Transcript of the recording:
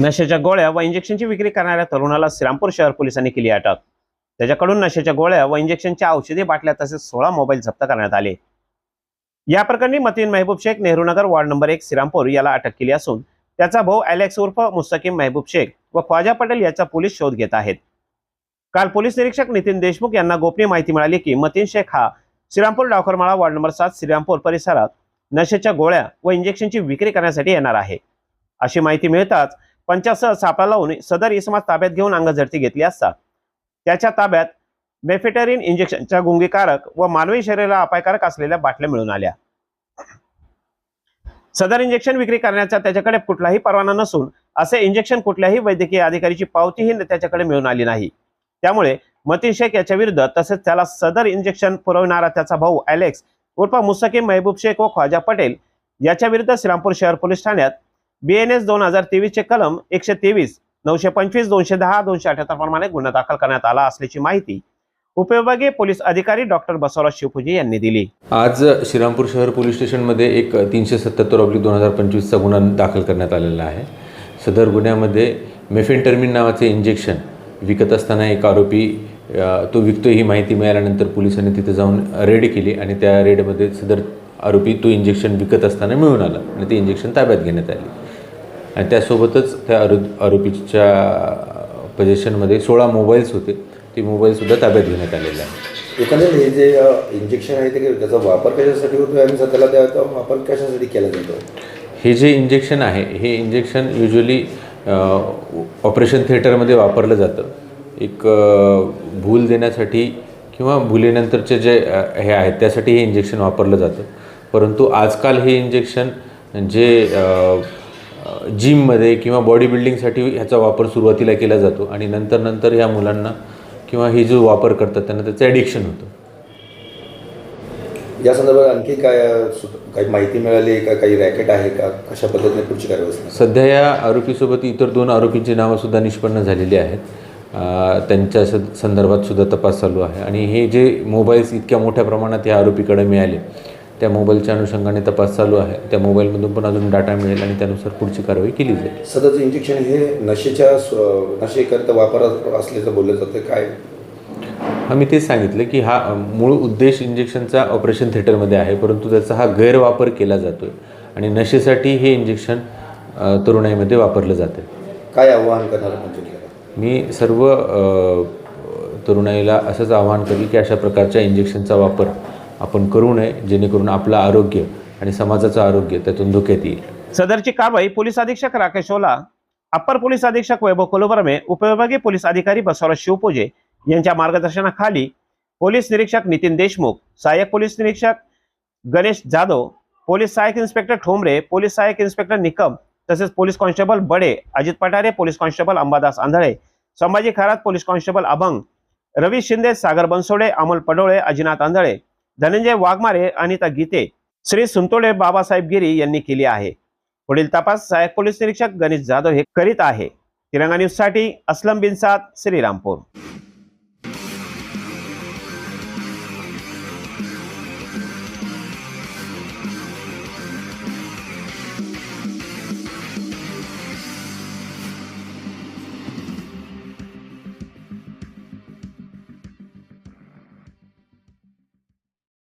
नशेच्या गोळ्या व इंजेक्शनची विक्री करणाऱ्या तरुणाला श्रीरामपूर शहर पोलिसांनी केली अटक. त्याच्याकडून नशेच्या गोळ्या व इंजेक्शनच्या औषधी बाटल्या तसेच सोळा मोबाईल जप्त करण्यात आले. या प्रकरणी मतीन मेहबूब शेख नेहरूनगर वार्ड नंबर एक श्रीरामपूर याला अटक केली असून त्याचा भाऊ अलेक्स उर्फ मुस्तकीम मेहबूब शेख व ख्वाजा पटेल याचा पोलीस शोध घेत आहेत. काल पोलीस निरीक्षक नितीन देशमुख यांना गोपनीय माहिती मिळाली की मतीन शेख हा श्रीरामपूर डावखरमाळा वार्ड नंबर सात श्रीरामपूर परिसरात नशेच्या गोळ्या व इंजेक्शनची विक्री करण्यासाठी येणार आहे. अशी माहिती मिळताच पंचासह सापळा लावून सदर इसमास ताब्यात घेऊन अंगझडती घेतली असता. त्याच्या ताब्यात मेफेटरिन इंजेक्शनच्या गुंगीकारक व मानवी शरीराला अपायकारक असलेल्या बाटल्या मिळून आल्या. सदर इंजेक्शन विक्री करण्याचा त्याच्याकडे कुठलाही परवाना नसून असे इंजेक्शन कुठल्याही वैद्यकीय अधिकारीची पावतीही त्याच्याकडे मिळून आली नाही. त्यामुळे मतीन शेख याच्या विरुद्ध तसेच त्याला सदर इंजेक्शन पुरवणारा त्याचा भाऊ अलेक्स उर्फ मुस्तकीम महबूब शेख व ख्वाजा पटेल याच्या विरुद्ध श्रीरामपूर शहर पोलीस ठाण्यात बी एन एस दोन हजार तेवीसचे कलम एकशे तेवीस नऊशे पंचवीस दोनशे दहा दोनशे अठ्याहत्तर प्रमाणे गुन्हा दाखल करण्यात आला असल्याची माहिती उपविभागीय पोलीस अधिकारी डॉक्टर बसवराज शिवपूजे यांनी दिली. आज श्रीरामपूर शहर पोलीस स्टेशनमध्ये एक तीनशे सत्याहत्तर ऑब्लिक दोन हजार पंचवीसचा गुन्हा दाखल करण्यात आलेला आहे. सदर गुन्ह्यामध्ये मेफेंटर्मिन नावाचे इंजेक्शन विकत असताना एक आरोपी तो विकतो ही माहिती मिळाल्यानंतर पोलिसांनी तिथे जाऊन रेड केली आणि त्या रेडमध्ये सदर आरोपी तो इंजेक्शन विकत असताना मिळून आला आणि ते इंजेक्शन ताब्यात घेण्यात आले. आणि त्यासोबतच त्या आरो आरोपीच्या पोझिशनमध्ये सोळा मोबाईल्स होते. ते मोबाईलसुद्धा ताब्यात घेण्यात आलेले आहे एकंदरीत हे जे इंजेक्शन आहे ते त्याचा वापर कशासाठी होतो आणि सध्याला त्याचा वापर कशासाठी केला जातो? हे जे इंजेक्शन आहे हे इंजेक्शन युजली ऑपरेशन थिएटरमध्ये वापरलं जातं. एक भूल देण्यासाठी किंवा भुलीनंतरचे जे हे आहेत त्यासाठी हे इंजेक्शन वापरलं जातं. परंतु आजकाल हे इंजेक्शन जे जिममध्ये किंवा बॉडी बिल्डिंगसाठी ह्याचा वापर सुरुवातीला केला जातो आणि नंतर नंतर ह्या मुलांना किंवा हे जो वापर करतात त्यांना त्याचं ॲडिक्शन होतं. या संदर्भात आणखी काय काही माहिती मिळाली का? काही रॅकेट आहे का? कशा पद्धतीने पुढची कारवाई सध्या या आरोपीसोबत इतर दोन आरोपींची नावंसुद्धा निष्पन्न झालेली आहेत. त्यांच्या संदर्भात सुद्धा तपास चालू आहे. आणि हे जे मोबाईल्स इतक्या मोठ्या प्रमाणात या आरोपीकडे मिळाले त्या मोबाईलच्या अनुषंगाने तपास चालू आहे. त्या मोबाईलमधून पण अजून डाटा मिळेल आणि त्यानुसार पुढची कारवाई केली जाईल. सध्याचं इंजेक्शन हे नशेच्या नशेकरिता वापर असल्याचं बोललं जातं. काय? हा मी तेच सांगितलं की हा मूळ उद्देश इंजेक्शनचा ऑपरेशन थिएटरमध्ये आहे परंतु त्याचा हा गैरवापर केला जातो आणि नशेसाठी हे इंजेक्शन तरुणाईमध्ये वापरलं जातं काय आव्हान करणार मी सर्व तरुणाईला असंच आवाहन करेल की अशा प्रकारच्या इंजेक्शनचा वापर आपण करू नये जेणेकरून आपलं आरोग्य आणि समाजाचं आरोग्य त्यातून धोक्यात येईल. सदरची कारवाई पोलीस अधीक्षक राकेश ओला अप्पर पोलीस अधीक्षक वैभव कोलुबरमे उपविभागीय पोलीस अधिकारी बसवराज शिवपूजे यांच्या मार्गदर्शनाखाली पोलीस निरीक्षक नितीन देशमुख सहाय्यक पोलीस निरीक्षक गणेश जाधव पोलीस सहाय्यक इन्स्पेक्टर ठोंबरे पोलीस सहाय्यक इन्स्पेक्टर निकम तसेच police constable Bade Ajit Pathare police constable Ambadas Andhale Sambhaji Kharat police constable Abhang Ravi Shinde सागर बनसोडे अमोल पडोळे अजिनाथ आंधळे धनंजय वाघमारे अनिता गीते श्री सुंतोडे बाबासाहेब गिरी यांनी केली आहे. पुढील तपास सहाय्यक पोलीस निरीक्षक गणेश जाधव हे करीत आहे. तिरंगा न्यूजसाठी असलम बिन श्रीरामपूर.